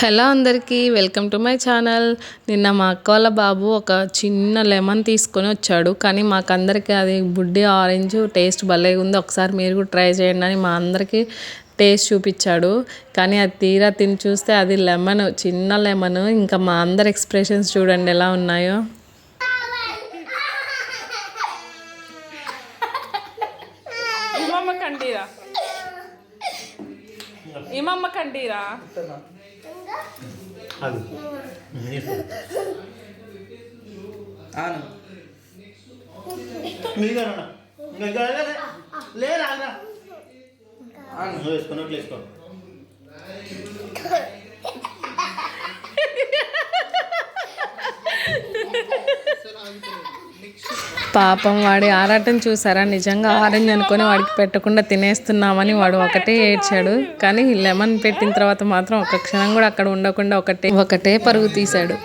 Hello అందరికీ welcome to my channel. నిన్న మా అక్క వాళ్ళ బాబు ఒక చిన్న లెమన్ తీసుకొని వచ్చాడు. కానీ మాకందరికీ అది బుడ్డి ఆరెంజ్ టేస్ట్ భలే ఉంది. ఒకసారి మీరు కూడా ట్రై చేయండి అని మా అందరికీ టేస్ట్ చూపించాడు. కానీ అది తీరా తిని చూస్తే అది లెమన్ చిన్న లెమన్. ఇంకా మా అందరి ఎక్స్ప్రెషన్స్ చూడండి ఎలా ఉన్నాయో. ఇమమ్మ కండీరా? అది. ఆను. మీగా ఇంకా లేదా? ఆను. వేసుకున్నట్లు వేసుకో. పాపం వాడి ఆరాటం చూసారా? నిజంగా ఆరెంజ్ అనుకొని వాడికి పెట్టకుండా తినేస్తున్నామని వాడు ఒకటే ఏడ్చాడు. కానీ లెమన్ పెట్టిన తర్వాత మాత్రం ఒక క్షణం కూడా అక్కడ ఉండకుండా ఒకటే ఒకటే పరుగు తీశాడు.